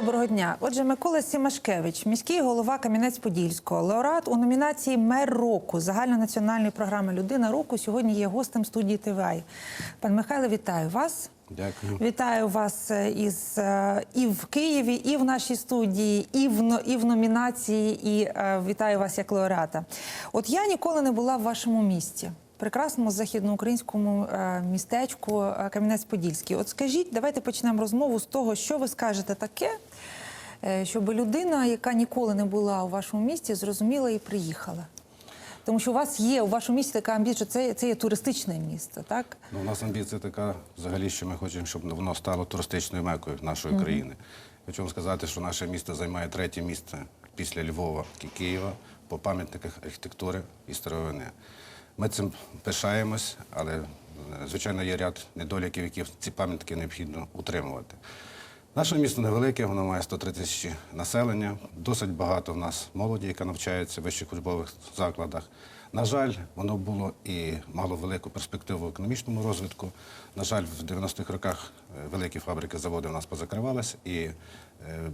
Доброго дня. Отже, Микола Сімашкевич, міський голова Кам'янець-Подільського, лауреат у номінації Мер року загальнонаціональної програми Людина року сьогодні є гостем студії ТВА. Пан Михайло, вітаю вас. Дякую. Вітаю вас е, із е, і в Києві, і в нашій студії, і в і в номінації, і е, вітаю вас як лауреата. От я ніколи не була в вашому місті. Прекрасному західноукраїнському містечку Кам'янець-Подільський. От скажіть, давайте почнемо розмову з того, що ви скажете таке, щоб людина, яка ніколи не була у вашому місті, зрозуміла і приїхала. Тому що у вас є у вашому місті така амбіція, це, це є туристичне місто, так? Ну, у нас амбіція така, взагалі, що ми хочемо, щоб воно стало туристичною мекою нашої країни. Хочу вам сказати, що наше місто займає третє місце після Львова і Києва по пам'ятниках архітектури і старовини. Ми цим пишаємось, але, е, звичайно, є ряд недоліків, які ці пам'ятники необхідно утримувати. Наше місто невелике, воно має 103 тисячі населення. Досить багато в нас молоді, яка навчається в вищих учбових закладах. На жаль, воно було і мало велику перспективу в економічному розвитку. На жаль, в 90-х роках е, великі фабрики, заводи у нас позакривалися, і е,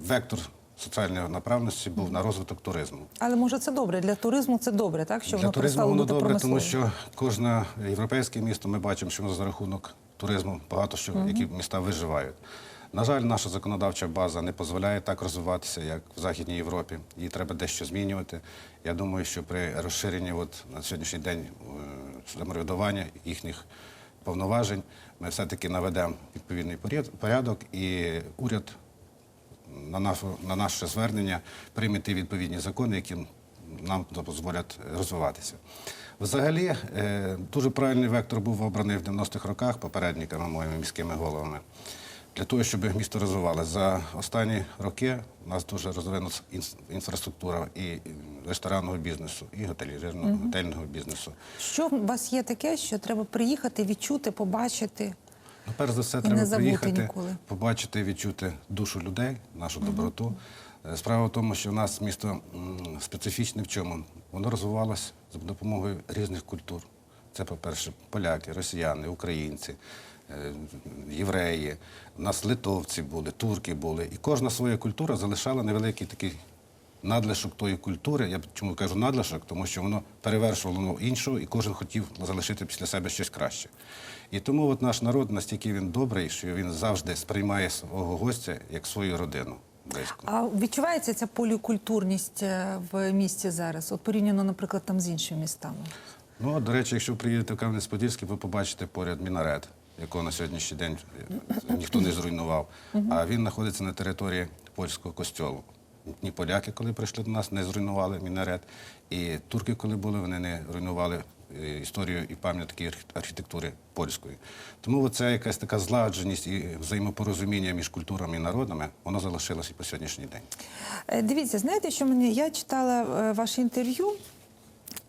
вектор соціальної направленості був на розвиток туризму. Але може це добре для туризму. Це добре, так що Для воно туризму воно добре, тому що кожне європейське місто ми бачимо, що воно за рахунок туризму багато що які міста виживають. На жаль, наша законодавча база не дозволяє так розвиватися, як в Західній Європі. Її треба дещо змінювати. Я думаю, що при розширенні от, на сьогоднішній день е, самоврядування їхніх повноважень ми все-таки наведемо відповідний порядок, і уряд на наше, на наше звернення прийняти відповідні закони, які нам дозволять розвиватися. Взагалі, е, дуже правильний вектор був обраний в 90-х роках попередниками моїми міськими головами. Для того, щоб місто розвивалося. За останні роки у нас дуже розвинута інфраструктура і ресторанного бізнесу, і готелірного, готельного бізнесу. Що у вас є таке, що треба приїхати, відчути, побачити? Ну, перш за все, І треба приїхати, ніколи. побачити, відчути душу людей, нашу доброту. Е, Справа в тому, що в нас місто специфічне в чому? Воно розвивалося за допомогою різних культур. Це, по-перше, поляки, росіяни, українці, євреї. У нас литовці були, турки були. І кожна своя культура залишала невеликий такий надлишок тої культури. Я чому кажу надлишок, тому що воно перевершувало іншу, і кожен хотів залишити після себе щось краще. І тому от наш народ настільки він добрий, що він завжди сприймає свого гостя як свою родину. Близько. А відчувається ця полікультурність е, в місті зараз, от порівняно, наприклад, там з іншими містами? Ну, до речі, якщо приїдете в Кам'янець-Подільський, ви побачите поряд мінарет, якого на сьогоднішній день е, ніхто не зруйнував. А він знаходиться на території польського костьолу. Ні поляки, коли прийшли до нас, не зруйнували мінарет. І турки, коли були, вони не руйнували е, історію і пам'ятки архітектури польської. Тому це якась така зладженість і взаємопорозуміння між культурами і народами, воно залишилось і по сьогоднішній день. Е, Дивіться, знаєте, що мені я читала ваше інтерв'ю,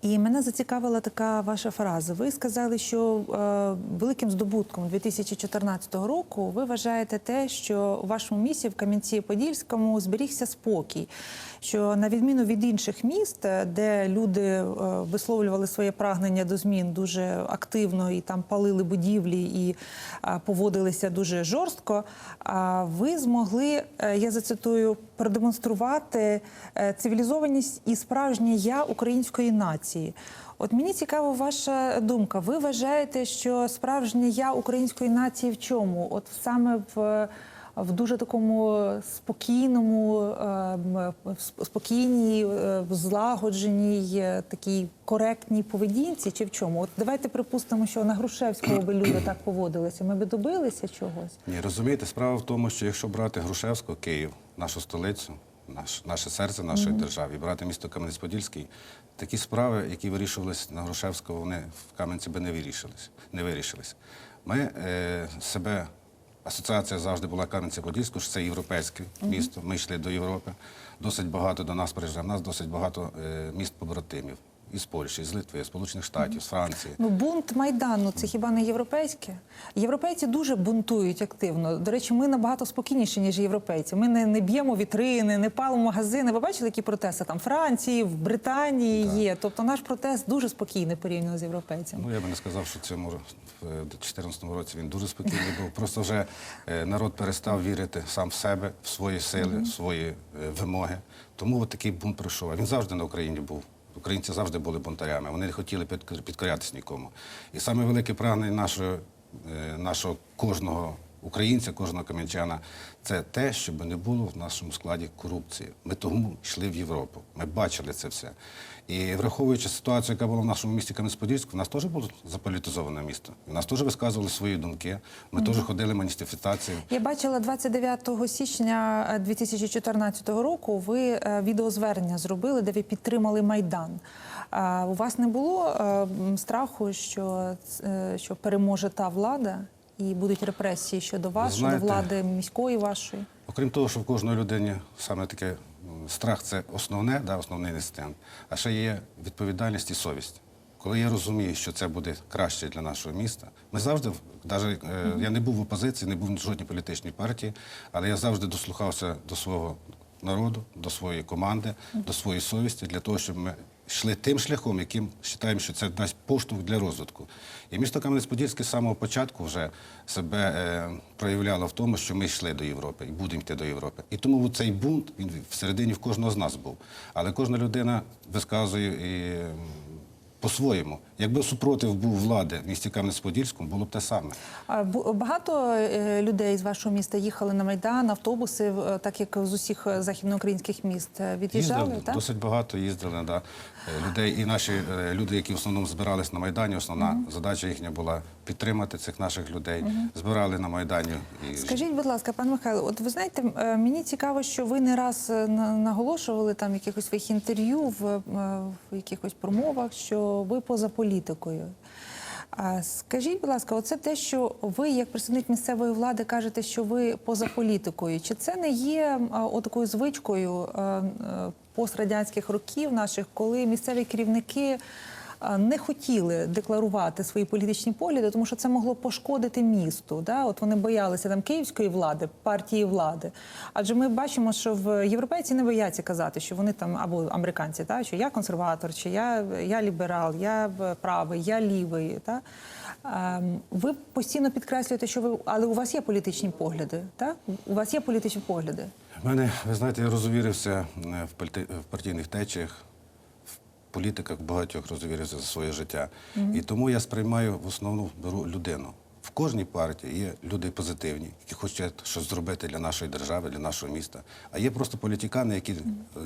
і мене зацікавила така ваша фраза. Ви сказали, що е, великим здобутком 2014 року ви вважаєте те, що у вашому місті в Кам'янці-Подільському зберігся спокій. Що на відміну від інших міст, е, де люди е, висловлювали своє прагнення до змін дуже активно і там палили будівлі і е, поводилися дуже жорстко, а ви змогли, е, я зацитую, продемонструвати е, цивілізованість і справжнє я української нації. От мені цікава ваша думка. Ви вважаєте, що справжнє я української нації в чому? От саме в, в дуже такому спокійному, е, в спокійній, е, злагодженій, е, такій коректній поведінці, чи в чому? От давайте припустимо, що на Грушевського би люди так поводилися. Ми би добилися чогось. Ні, розумієте, справа в тому, що якщо брати Грушевську, Київ, нашу столицю, наш, наше серце нашої держави, брати місто Кам'янець-Подільський, такі справи, які вирішувалися на Грушевського, вони в Кам'янці би не вирішились. Не вирішились. Ми е, себе, асоціація завжди була Кам'янці-Подільську, що це європейське місто. Ми йшли до Європи. Досить багато до нас приїжджає. У нас досить багато е, міст побратимів. Із Польщі, з Литви, з Сполучених Штатів, з Франції. Ну, бунт Майдану це хіба не європейське? Європейці дуже бунтують активно. До речі, ми набагато спокійніші, ніж європейці. Ми не, не б'ємо вітрини, не палимо магазини. Ви бачили, які протести там Франції, в Британії є. Тобто наш протест дуже спокійний порівняно з європейцями. Ну, я би не сказав, що цьому в 2014 році він дуже спокійний був. Просто вже е, народ перестав вірити сам в себе, в свої сили, в свої е, вимоги. Тому от такий бунт пройшов. Він завжди на Україні був. Українці завжди були бунтарями. Вони не хотіли підк- підкорятися нікому. І саме велике прагнення нашого, е, нашого кожного українця, кожного кам'янчана, це те, щоб не було в нашому складі корупції. Ми тому йшли в Європу. Ми бачили це все. І враховуючи ситуацію, яка була в нашому місті Кам'янець-Подільську, в нас теж було заполітизоване місто. В нас теж висказували свої думки. Ми теж ходили маніфестації. Я бачила 29 січня е, 2014 року. Ви е, відеозвернення зробили, де ви підтримали майдан. У вас не було е, страху, що, е, що переможе та влада і будуть репресії щодо вас, щодо влади міської вашої? Окрім того, що в кожної людині саме таке страх це основне, да, основний інстинкт, а ще є відповідальність і совість. Коли я розумію, що це буде краще для нашого міста, ми завжди, навіть е, я не був в опозиції, не був в жодній політичній партії, але я завжди дослухався до свого народу, до своєї команди, до своєї совісті для того, щоб ми йшли тим шляхом, яким вважаємо, що це дасть поштовх для розвитку. І місто Кам'янець-Подільське з самого початку вже себе е, проявляло в тому, що ми йшли до Європи і будемо йти до Європи. І тому цей бунт він всередині в кожного з нас був. Але кожна людина висказує і по-своєму. Якби супротив був влади в місті Кам'янець-Подільському, було б те саме. А Багато е, людей з вашого міста їхали на майдан, автобуси, е, так як з усіх е, західноукраїнських міст від'їжджали. Так? досить багато їздили, да. Е, людей. І наші е, люди, які в основному збирались на Майдані, основна задача їхня була підтримати цих наших людей. Збирали на Майдані. І... Скажіть, будь ласка, пан Михайло, от ви знаєте, е, мені цікаво, що ви не раз на- наголошували там в якихось своїх інтерв'ю, в, в якихось промовах, що ви поза політикою. А скажіть, будь ласка, оце те, що ви, як представник місцевої влади, кажете, що ви поза політикою. Чи це не є е, отакою звичкою пострадянських років наших, коли місцеві керівники не хотіли декларувати свої політичні погляди, тому що це могло пошкодити місту. Да? От вони боялися там київської влади, партії влади. Адже ми бачимо, що в європейці не бояться казати, що вони там або американці, та що я консерватор, чи я, я ліберал, я е, правий, я лівий. Та? Ем, Ви постійно підкреслюєте, що ви, але у вас є політичні погляди. Так? У вас є політичні погляди. В мене, ви знаєте, я розвірився е, в партійних течіях, в політиках багатьох розвірився за своє життя. І тому я сприймаю в основну беру людину. В кожній партії є люди позитивні, які хочуть щось зробити для нашої держави, для нашого міста. А є просто політикани, які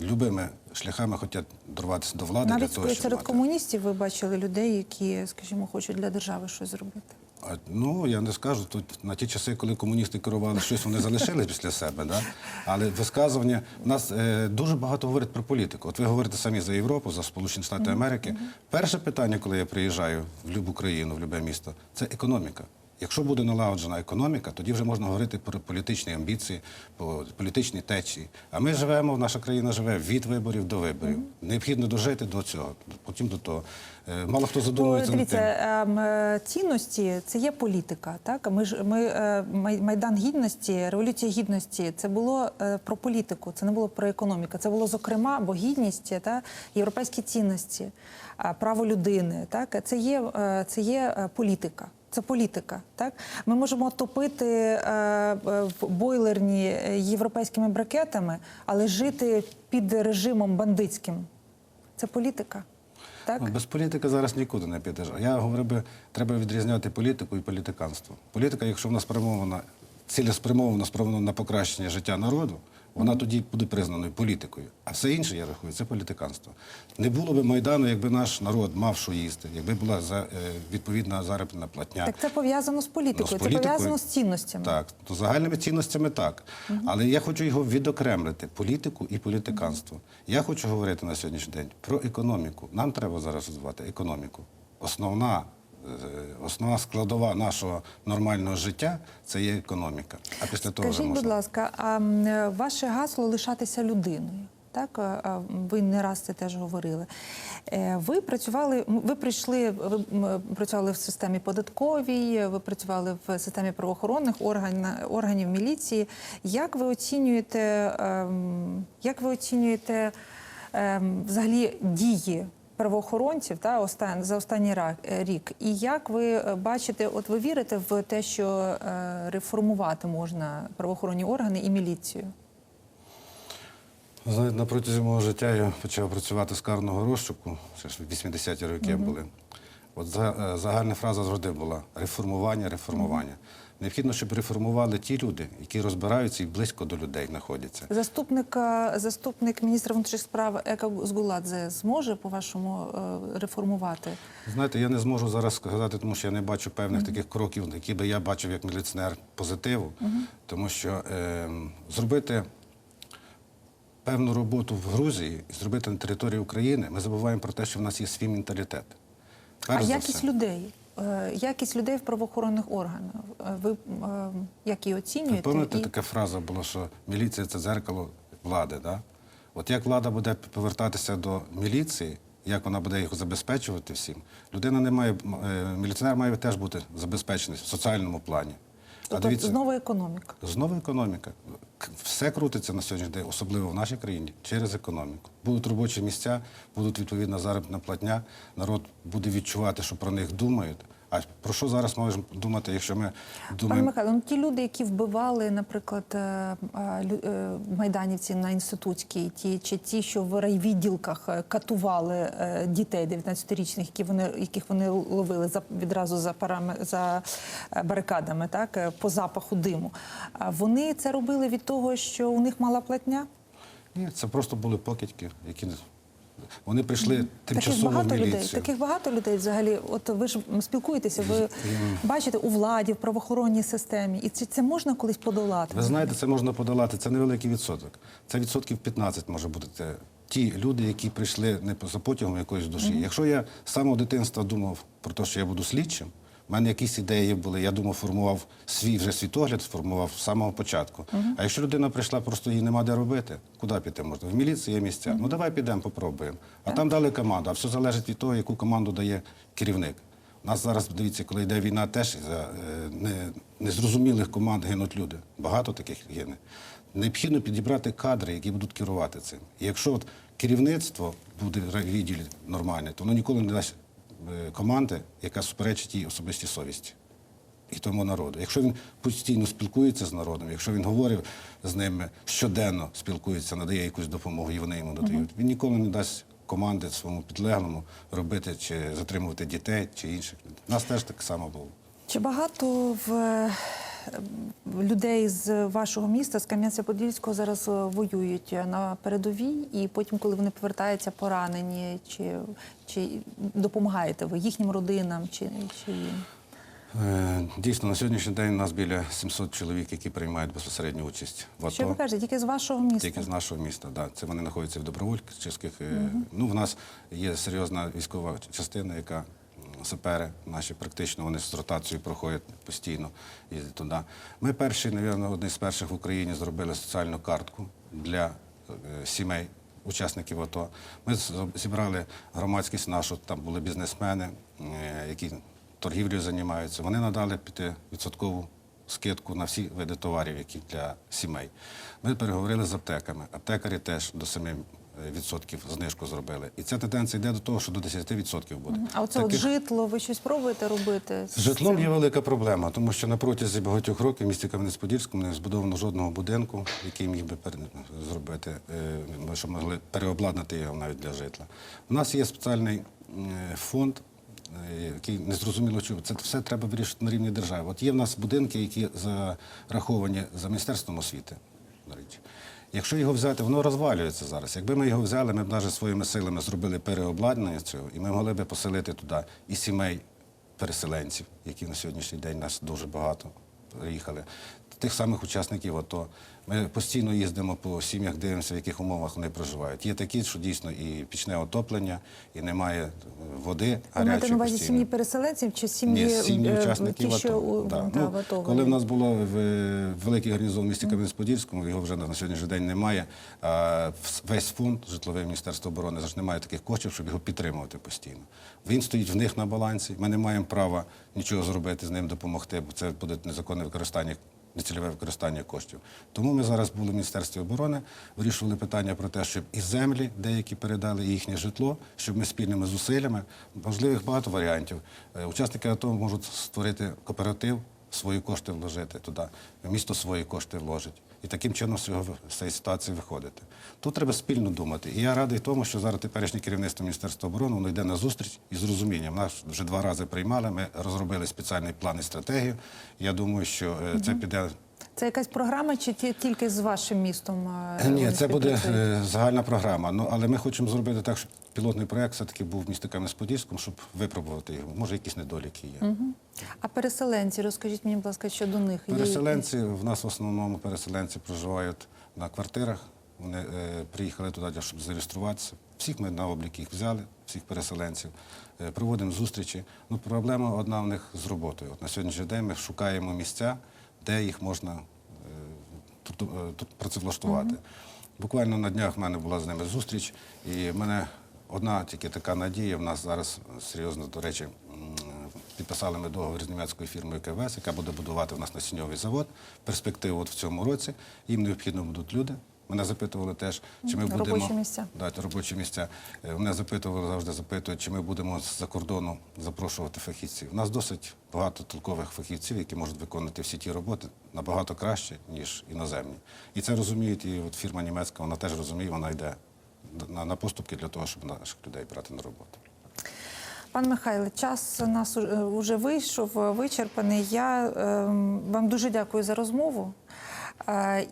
любими шляхами хочуть дорватися до влади для Навіть того, щоб серед мати. комуністів ви бачили людей, які, скажімо, хочуть для держави щось зробити. А, Ну, я не скажу, тут на ті часи, коли комуністи керували, щось вони залишили після себе, да? але висказування в нас е, дуже багато говорять про політику. От ви говорите самі за Європу, за Сполучені Штати Америки. Перше питання, коли я приїжджаю в будь-яку країну, в будь-яке місто, це економіка. Якщо буде налагоджена економіка, тоді вже можна говорити про політичні амбіції, про політичні течії. А ми живемо, наша країна живе від виборів до виборів. Необхідно дожити до цього, потім до того. Е, Мало хто Ну, задумується над дивіться, тим. ем, е, цінності це є політика. Так ми ж ми е, майдан гідності, революція гідності. Це було про політику, це не було про економіку. Це було зокрема, бо гідність та європейські цінності, право людини. Так це є це є політика. Це політика, так ми можемо топити е, в бойлерні європейськими бракетами, але жити під режимом бандитським. Це політика. Так? Ну, без політики зараз нікуди не підеш. Я говорю би, треба відрізняти політику і політиканство. Політика, якщо вона спрямована, цілеспрямована, спрямована на покращення життя народу, вона тоді буде признаною політикою. А все інше, я рахую, це політиканство. Не було би Майдану, якби наш народ мав що їсти, якби була за, е, відповідна заробітна платня. Так це пов'язано з політикою, Ну, з це пов'язано з цінностями. Так, то загальними цінностями так. Але я хочу його відокремлити політику і політиканство. Я хочу говорити на сьогоднішній день про економіку. Нам треба зараз розвивати економіку. Основна, основна складова нашого нормального життя це є економіка. А після того вже Скажіть, можна. будь ласка, а е, ваше гасло лишатися людиною. Так, е, е, ви не раз це теж говорили. Е, Ви працювали, ви прийшли, ви працювали в системі податковій, ви працювали в системі правоохоронних орган, органів міліції. Як ви оцінюєте, ем, як ви оцінюєте ем, взагалі дії правоохоронців та остан, за останній рік? І як ви е, бачите, от ви вірите в те, що е, реформувати можна правоохоронні органи і міліцію? Знаєте, на протязі мого життя я почав працювати з карного розшуку, ще ж 80-ті роки були. От е, загальна фраза завжди була реформування, реформування. Необхідно, щоб реформували ті люди, які розбираються і близько до людей знаходяться. Заступник, заступник міністра внутрішніх справ Ека Згуладзе зможе, по-вашому, е, реформувати? Знаєте, я не зможу зараз сказати, тому що я не бачу певних таких кроків, які би я бачив як міліціонер позитиву, тому що е, зробити певну роботу в Грузії і зробити на території України, ми забуваємо про те, що в нас є свій менталітет. Перш а якість все. людей? Е, Якість людей в правоохоронних органах. Е, Ви е, як її оцінюєте? пам'ятаєте, І- така фраза була, що міліція це дзеркало влади. Да? От як влада буде повертатися до міліції, як вона буде їх забезпечувати всім, людина не має, міліціонер має теж бути забезпечений в соціальному плані. Тобто знову економіка. Знову економіка. Все крутиться на сьогоднішній день, особливо в нашій країні, через економіку. Будуть робочі місця, будуть відповідна заробітна платня. Народ буде відчувати, що про них думають. А про що зараз можемо думати, якщо ми Пане? Михайло, ну ті люди, які вбивали, наприклад, е, е, е, майданівці на інститутській, ті чи ті, що в райвідділках катували дітей 19-річних, які вони яких вони ловили за відразу за парами за барикадами, так по запаху диму. Вони це робили від того, що у них мала платня. Ні, це просто були покидьки, які вони прийшли Таких тимчасово в міліцію. людей. Таких багато людей взагалі. От ви ж спілкуєтеся, ви бачите у владі, в правоохоронній системі, і це, це можна колись подолати. Ви знаєте, це можна подолати, це невеликий відсоток. Це відсотків 15 може бути. Це ті люди, які прийшли не за потягом якоїсь душі. Якщо я з самого дитинства думав про те, що я буду слідчим, в мене якісь ідеї були, я думав, формував свій вже світогляд, сформував з самого початку. А якщо людина прийшла, просто їй нема де робити, куди піти можна? В міліції є місця. Ну давай підемо, попробуємо. А там дали команду, а все залежить від того, яку команду дає керівник. У нас зараз, дивіться, коли йде війна, теж за е, не- незрозумілих команд гинуть люди. Багато таких гине. Необхідно підібрати кадри, які будуть керувати цим. І якщо от керівництво буде в відділі нормальне, то воно ніколи не дасть команди, яка суперечить їй особистій совісті і тому народу. Якщо він постійно спілкується з народом, якщо він говорив з ними щоденно спілкується, надає якусь допомогу, і вони йому додають, він ніколи не дасть команди своєму підлеглому робити чи затримувати дітей чи інших. У нас теж так само було. Чи багато в е, людей з вашого міста, з Кам'янця-Подільського, зараз е, воюють на передовій, і потім, коли вони повертаються поранені, чи, чи допомагаєте ви їхнім родинам, чи, чи? Е, Дійсно, на сьогоднішній день у нас біля 700 чоловік, які приймають безпосередню участь в Що ви АТО. кажете, тільки з вашого міста? Тільки з нашого міста, да. Це вони знаходяться в добровольчих. е, Ну, в нас є серйозна військова частина, яка сапери наші практично вони з ротацією проходять постійно, їздять туди. Ми перші, мабуть, одні з перших в Україні зробили соціальну картку для е, сімей. Учасників АТО. Ми зібрали громадськість нашу, там були бізнесмени, е, які торгівлею займаються. Вони надали 5% скидку на всі види товарів, які для сімей. Ми переговорили з аптеками. Аптекарі теж до 7% знижку зробили. І ця тенденція йде до того, що до 10% буде. А оце от житло, ви щось пробуєте робити? з житлом є велика проблема, тому що на протязі багатьох років в місті Кам'янець-Подільському не збудовано жодного будинку, який міг би зробити, е, щоб могли переобладнати його навіть для житла. У нас є спеціальний е, фонд, е, який незрозуміло чого. Це все треба вирішити на рівні держави. От є в нас будинки, які зараховані за Міністерством освіти, до речі. Якщо його взяти, воно розвалюється зараз. Якби ми його взяли, ми б навіть своїми силами зробили переобладнання цього, і ми могли б поселити туди і сімей переселенців, які на сьогоднішній день нас дуже багато приїхали. Тих самих учасників АТО. Ми постійно їздимо по сім'ях, дивимося, в яких умовах вони проживають. Є такі, що дійсно і пічне отоплення, і немає води гарячої на увазі сім'ї переселенців чи сім'ї, е, учасників ті, АТО. у- Да. Ну, АТО коли в нас було в великий гарнізон в місті Кам'янець-Подільському, його вже на сьогоднішній день немає. А весь фонд житлове Міністерство оборони завжди немає таких коштів, щоб його підтримувати постійно. Він стоїть в них на балансі. Ми не маємо права нічого зробити з ним, допомогти, бо це буде незаконне використання. Нецільове використання коштів. Тому ми зараз були в Міністерстві оборони, вирішували питання про те, щоб і землі деякі передали, і їхнє житло, щоб ми спільними зусиллями, можливих багато варіантів. Е, Учасники АТО можуть створити кооператив, свої кошти вложити туди, місто свої кошти вложить. І таким чином з цієї ситуації виходити. Тут треба спільно думати. І я радий тому, що зараз теперішнє керівництво Міністерства оборони воно йде на зустріч із розумінням. Нас вже два рази приймали. Ми розробили спеціальний план і стратегію. Я думаю, що е, це піде. Це якась програма чи тільки з вашим містом? е, Ні, це буде е, загальна програма. Ну але ми хочемо зробити так, щоб пілотний проект все-таки був в місті Кам'янець-Подільському, щоб випробувати його. Може, якісь недоліки є. А переселенці, розкажіть мені, будь ласка, що до них Є Переселенці в нас в основному переселенці проживають на квартирах. Вони е, приїхали туди, щоб зареєструватися. Всіх ми на облік їх взяли, всіх переселенців. Е, проводимо зустрічі. Ну, проблема одна в них з роботою. От на сьогоднішній день ми шукаємо місця, де їх можна е, е, працевлаштувати. Буквально на днях в мене була з ними зустріч, і в мене одна тільки така надія. В нас зараз серйозно, до речі, підписали ми договір з німецькою фірмою КВС, яка буде будувати в нас насіньовий завод. Перспективу от в цьому році. Їм необхідно будуть люди. Мене запитували теж, чи ми будемо Робочі місця. Да, робочі місця. Е, Мене запитували, завжди запитують, чи ми будемо з-за кордону запрошувати фахівців. У нас досить багато толкових фахівців, які можуть виконувати всі ті роботи набагато краще, ніж іноземні. І це розуміють, і от фірма німецька, вона теж розуміє, вона йде на, на поступки для того, щоб наших людей брати на роботу. Пан Михайле, час у нас вже вийшов, е, вичерпаний. Я ем, вам дуже дякую за розмову.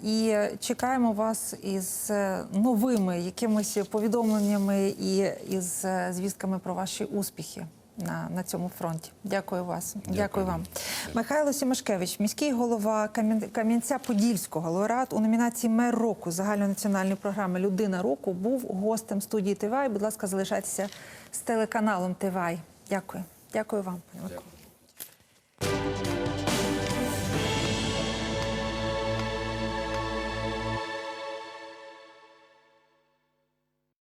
І чекаємо вас із е, новими якимись повідомленнями і із е, звістками про ваші успіхи на, на цьому фронті. Дякую вас. Дякую, вам. Михайло Сімашкевич, міський голова Кам'ян- Кам'янця-Подільського, лауреат у номінації Мер року загальнонаціональної програми Людина року був гостем студії ТВА. Будь ласка, залишайтеся з телеканалом ТВА. Дякую. Дякую вам, пане Микола.